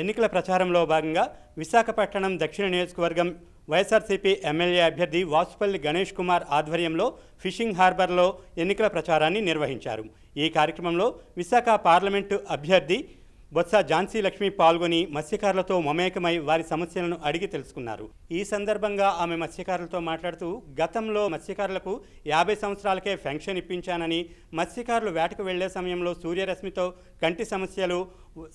ఎన్నికల ప్రచారంలో భాగంగా విశాఖపట్నం దక్షిణ నియోజకవర్గం వైఎస్ఆర్సీపీ ఎమ్మెల్యే అభ్యర్థి వాసుపల్లి గణేష్ కుమార్ ఆధ్వర్యంలో ఫిషింగ్ హార్బర్లో ఎన్నికల ప్రచారాన్ని నిర్వహించారు. ఈ కార్యక్రమంలో విశాఖ పార్లమెంటు అభ్యర్థి బొత్స ఝాన్సీ లక్ష్మి పాల్గొని మత్స్యకారులతో మమేకమై వారి సమస్యలను అడిగి తెలుసుకున్నారు. ఈ సందర్భంగా ఆమె మత్స్యకారులతో మాట్లాడుతూ గతంలో మత్స్యకారులకు యాభై సంవత్సరాలకే పెన్షన్ ఇప్పించానని మత్స్యకారులు వేటకు వెళ్ళే సమయంలో సూర్యరశ్మితో కంటి సమస్యలు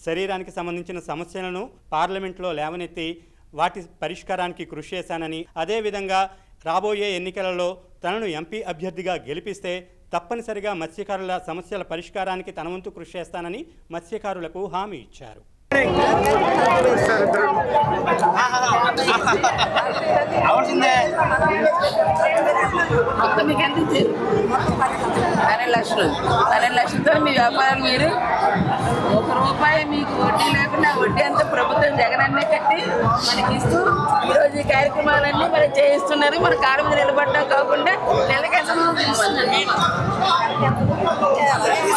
శరీరానికి సంబంధించిన సమస్యలను పార్లమెంట్లో లేవనెత్తి వాటి పరిష్కారానికి కృషి చేశానని అదేవిధంగా రాబోయే ఎన్నికలలో తనను ఎంపీ అభ్యర్థిగా గెలిపిస్తే తప్పనిసరిగా మత్స్యకారుల సమస్యల పరిష్కారానికి తన వంతు కృషి చేస్తానని మత్స్యకారులకు హామీ ఇచ్చారు. పన్నెండు లక్షలు. పన్నెండు లక్షలతో మీ వ్యాపారం మీరు ఒక రూపాయి మీకు వడ్డీ లేకుండా వడ్డీ అంతా ప్రభుత్వం జగన్ అన్నే కట్టి మనకి ఇస్తూ ఈరోజు ఈ కార్యక్రమాలన్నీ మరి చేయిస్తున్నారు. మన కాళ్ళ మీద నిలబడ్డా కాకుండా నెలకి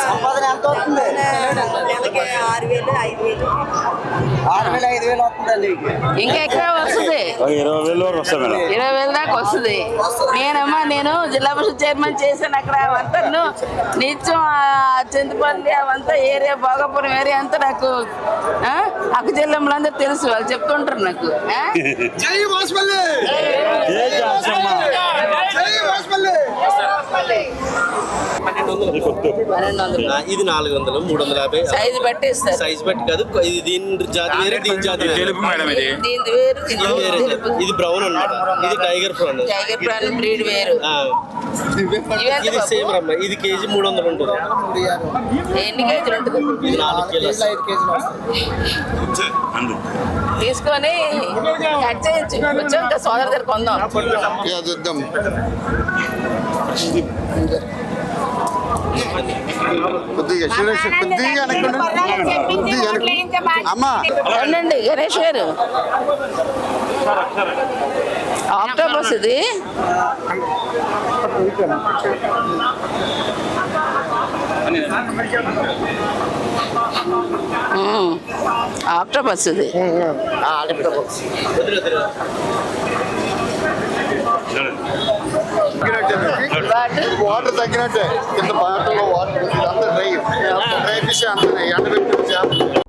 సంపాదన ఎంత వస్తుంది నెలకి ఆరు వేలు ఐదు వేలు. ఆరు వేలు ఐదు వేలు వస్తుందండి ఇంకా ఎక్కువ వస్తుంది. ఇరవై వేలు వరకు మేడం. ఇరవై వేల దాకా వస్తుంది. నేనమ్మా నేను జిల్లా పరిషత్ చైర్మన్ చేశాను అక్కడ అవంతా. నిత్యం ఆ చింతపల్లి అవంతా ఏరియా భోగాపురం ఏరియా అంతా నాకు అక్క జిల్లంలో తెలుసు వాళ్ళు చెప్తుంటారు నాకు? జై ఇది నాలుగు వందలు మూడు వందల యాభై. సైజు బట్టి సైజ్ బట్టి కాదు ఇది దీని జాతి వేరే దీని జాతి వేరే. తెలుపు మేడం ఇది. దీని వేరు ఇది బ్రౌన్ అన్నమాట. ఇది tiger prawn tiger prawn breed వేరు. ఇది? సేమ్ రమ్మ. ఇది కేజీ మూడు వందలు ఉంటుంది. ఎన్ని కేజీలు ఉంటుంది? ఇది నాలుగు ఐదు కేజీలు వస్తుంది తీసుకొని కట్ చేయొచ్చు కొంచెం ఇంకా సోదరు దగ్గర కొందాం. చూద్దాం. కొద్దిగా కొద్దిగా కొద్దిగా. అమ్మా. రండి గణేష్ గారు. ఆక్టోబస్ ఇది. మ్మ్. ఆక్టోబస్ ఇది. వాటర్. తగ్గినట్టే. కింద బాటల్లో వాటర్ ఇదంతా డ్రై. డ్రై ఫిష్ అంతా ఎండబెట్టిన చేప